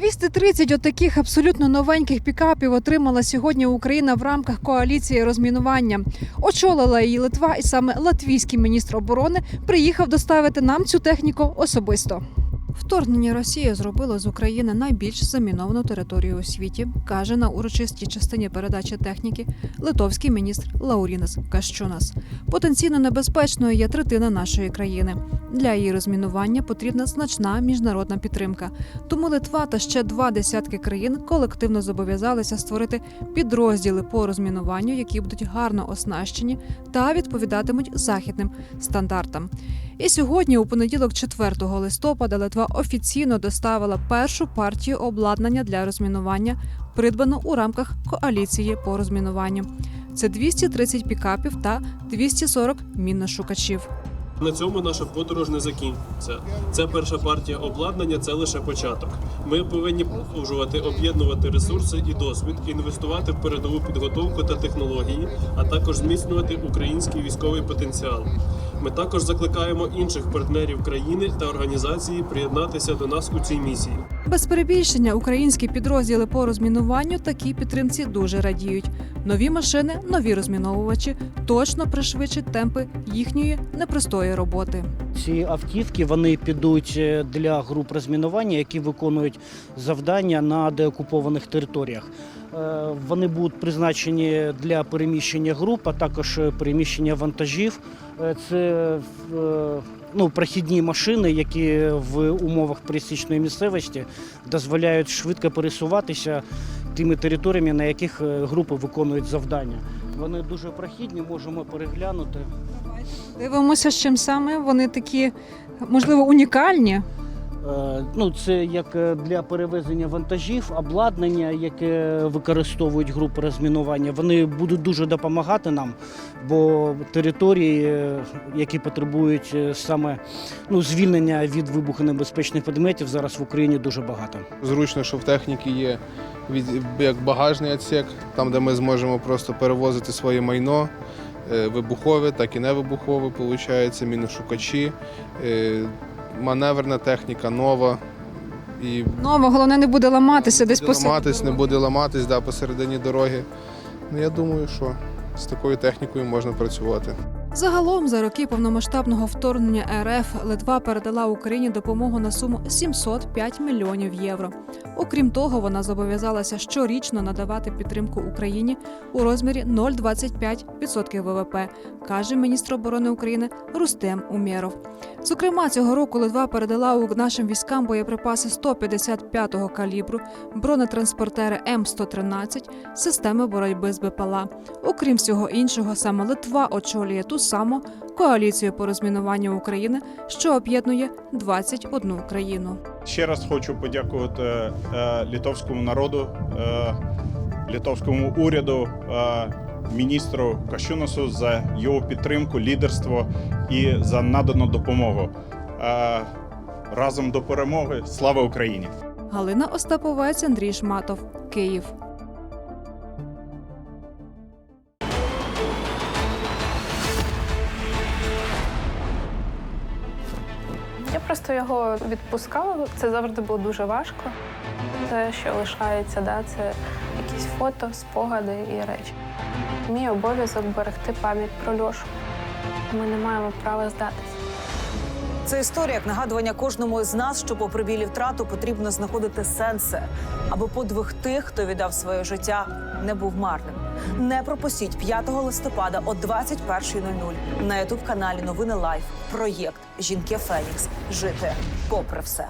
230 отаких абсолютно новеньких пікапів отримала сьогодні Україна в рамках коаліції розмінування. Очолила її Литва, і саме латвійський міністр оборони приїхав доставити нам цю техніку особисто. Вторгнення Росії зробило з України найбільш заміновану територію у світі, каже на урочистій частині передачі техніки литовський міністр Лаурінас Кащунас. Потенційно небезпечною є третина нашої країни. Для її розмінування потрібна значна міжнародна підтримка. Тому Литва та ще два десятки країн колективно зобов'язалися створити підрозділи по розмінуванню, які будуть гарно оснащені та відповідатимуть західним стандартам. І сьогодні, у понеділок, 4 листопада, Литва офіційно доставила першу партію обладнання для розмінування, придбану у рамках коаліції по розмінуванню. Це 230 пікапів та 240 мінношукачів. На цьому наша подорож не закінчиться. Це перша партія обладнання, це лише початок. Ми повинні продовжувати об'єднувати ресурси і досвід, інвестувати в передову підготовку та технології, а також зміцнювати український військовий потенціал. Ми також закликаємо інших партнерів країни та організації приєднатися до нас у цій місії. Без перебільшення українські підрозділи по розмінуванню такій підтримці дуже радіють. Нові машини, нові розміновувачі точно пришвидшать темпи їхньої непростої роботи. Ці автівки вони підуть е, для груп розмінування, які виконують завдання на деокупованих територіях. Е, Вони будуть призначені для переміщення груп, а також е, переміщення вантажів. Це ну, прохідні машини, які в умовах пересічної місцевості дозволяють швидко пересуватися тими територіями, на яких групи виконують завдання. Вони дуже прохідні, можемо переглянути. Дивимося, з чим саме вони такі, можливо, унікальні. Е, Ну, це як е, для перевезення вантажів, обладнання, яке використовують групи розмінування. Вони будуть дуже допомагати нам, бо території, е, які потребують саме ну, звільнення від вибухонебезпечних предметів, зараз в Україні дуже багато. Зручно, що в техніці є від, як багажний відсік, там, де ми зможемо просто перевозити своє майно, е, вибухове, так і невибухове, виходить, міношукачі, е, маневрна техніка нова. І Нова, головне, не буде ламатися десь буде ламатись, не буде ламатись да, посередині дороги. Ну, я думаю, що з такою технікою можна працювати. Загалом за роки повномасштабного вторгнення РФ Литва передала Україні допомогу на суму 705 мільйонів євро. Окрім того, вона зобов'язалася щорічно надавати підтримку Україні у розмірі 0,25% ВВП, каже міністр оборони України Рустем Умєров. Зокрема, цього року Литва передала нашим військам боєприпаси 155-го калібру, бронетранспортери М113, системи боротьби з БПЛА. Окрім всього іншого, саме Литва очолює ту саму коаліцію по розмінуванню України, що об'єднує 21 країну. Ще раз хочу подякувати е, литовському народу, е, литовському уряду, е, міністру Кащунасу за його підтримку, лідерство і за надану допомогу. Разом до перемоги. Слава Україні! Галина Остаповець, Андрій Шматов, Київ. Просто його відпускала. Це завжди було дуже важко. Те, що лишається, да, це якісь фото, спогади і речі. Мій обов'язок берегти пам'ять про Льошу. Ми не маємо права здатися. Це історія як нагадування кожному з нас, що попри білі втрату потрібно знаходити сенси, аби подвиг тих, хто віддав своє життя, не був марним. Не пропустіть 5 листопада о 21.00 на ютуб каналі Новини Лайф. Проєкт Жінки Фенікс. Жити попри все.